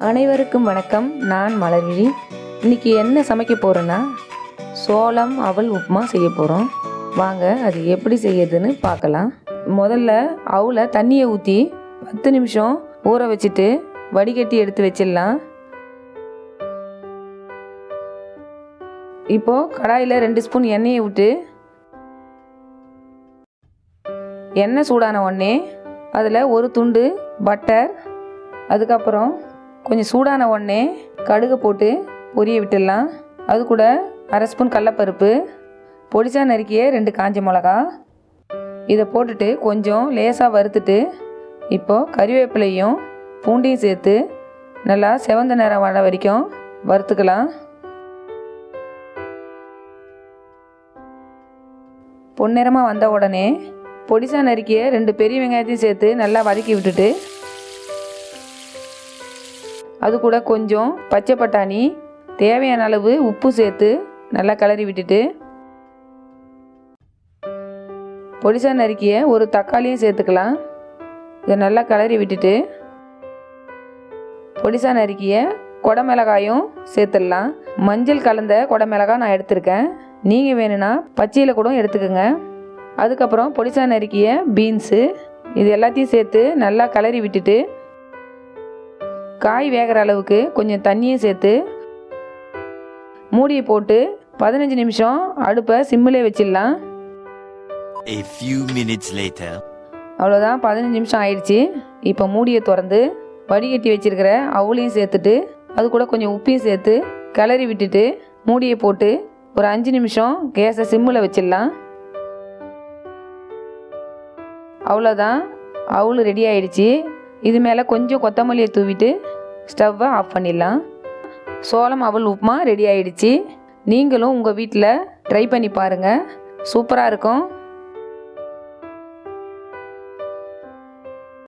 அனைவருக்கும் வணக்கம். நான் மலர்விழி. இன்னைக்கு என்ன சமைக்க போகிறேன்னா சோளம் அவல் உப்புமா செய்ய போகிறோம் வாங்க அது எப்படி செய்யறதுன்னு பார்க்கலாம். முதல்ல அவலை தண்ணியை ஊற்றி பத்து நிமிஷம் ஊற வச்சுட்டு வடிகட்டி எடுத்து வச்சிடலாம். இப்போது கடாயில் ரெண்டு ஸ்பூன் எண்ணெயை விட்டு எண்ணெய் சூடான உடனே அதில் ஒரு துண்டு பட்டர் அதுக்கப்புறம் கொஞ்சம் சூடான உடனே கடுகு போட்டு பொரிய விட்டுடலாம். அது கூட அரை ஸ்பூன் கடலப்பருப்பு பொடிச்சா நறுக்கிய ரெண்டு காஞ்ச மிளகா. இதை போட்டுட்டு கொஞ்சம் லேசாக வறுத்துட்டு இப்போது கறிவேப்பிலையும் பூண்டையும் சேர்த்து நல்லா செவந்த நேரம் வர வரைக்கும் வறுத்துக்கலாம். பொன்னிறமாக வந்த உடனே பொடிசா நறுக்கிய ரெண்டு பெரிய வெங்காயத்தையும் சேர்த்து நல்லா வதக்கி விட்டுட்டு அது கூட கொஞ்சம் பச்சை பட்டாணி தேவையான அளவு உப்பு சேர்த்து நல்லா கிளறி விட்டுட்டு பொடிசா நறுக்கிய ஒரு தக்காளியும் சேர்த்துக்கலாம். இதை நல்லா கிளறி விட்டுட்டு பொடிசா நறுக்கிய குடமிளகாயும் சேர்த்துடலாம். மஞ்சள் கலந்த குடமிளகாய் நான் எடுத்திருக்கேன். நீங்கள் வேணும்னா பச்சையில் கூட எடுத்துக்கோங்க. அதுக்கப்புறம் பொடிசா நறுக்கிய பீன்ஸு இது எல்லாத்தையும் சேர்த்து நல்லா கிளறி விட்டுட்டு காய் வேகிற அளவுக்கு கொஞ்சம் தண்ணியும் சேர்த்து மூடியை போட்டு பதினஞ்சு நிமிஷம் அடுப்பை சிம்மிலே வச்சிடலாம். A few minutes later. அவ்வளோதான் பதினஞ்சு நிமிஷம் ஆயிடுச்சு. இப்போ மூடியை திறந்து வடிகட்டி வச்சிருக்கிற அவளையும் சேர்த்துட்டு அது கூட கொஞ்சம் உப்பையும் சேர்த்து கிளறி விட்டுட்டு மூடியை போட்டு ஒரு அஞ்சு நிமிஷம் கேஸை சிம்மில் வச்சிடலாம். அவ்வளோதான் அவுள் ரெடி ஆயிடுச்சு. இது மேலே கொஞ்சம் கொத்தமல்லியை தூவிட்டு ஸ்டவ்வை ஆஃப் பண்ணிடலாம். சோளம் அவல் உப்புமா ரெடி ஆயிடுச்சு. நீங்களும் உங்கள் வீட்டில் ட்ரை பண்ணி பாருங்கள் சூப்பராக இருக்கும்.